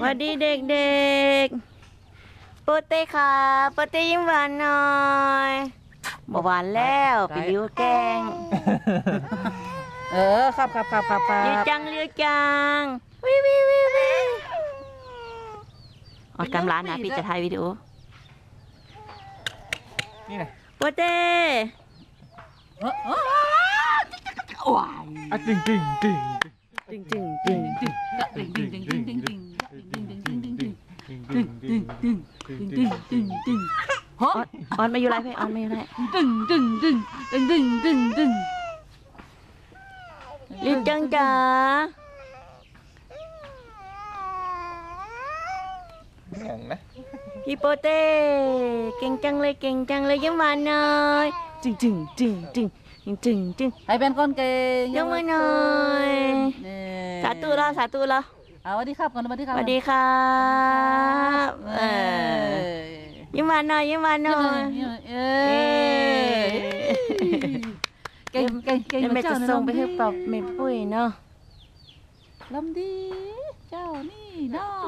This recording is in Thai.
สวัสดีเด็กๆ โปเต้ค่ะ โปเต้ยิ้มหวานหน่อยบหวานแล้วไปริ้วแกง เออครับครับครับครับครัเลี้ยวบจังเลี้ยวจัง วิววิววิววิวออดกำลังนะพี่จะถ่ายวิดีโอ นี่ไงโปเต้เออเออว้ายอะตึงตึงตึงจึงจึงจึงดึงดึงดึงดึงดึงดึงดึงดึงดึงดึงดึงดึง ตึงตึงตึงดึงดึงดึงดึงฮะออดออดมาอยู่ไรเพ่ออดมาอยู่ไรดึงดึงดึงดึงดึงดึงดึงลี้ยวจังจ๋าแข็งนะพี่โปเต้เก่งจังเลยเก่งจังเลยยิ้มหวานหน่อยจึงจึงจึงจึงจึงจึงจึงให้เป็นคนเก่งยกมือหน่อยสาธุละสาธุละเอาสวัสดีครับก่อนสวัสดีคสรับวัสดีครับเอเอออยิ้มหวานหน่อยยิ้มหวานหน่อย เออเก่งเก่งเก่งเดี๋ยวแม่จะส่งไปให้ปรับแม่ปุ้ยเนาะลำดี เจ้านี่เนาะ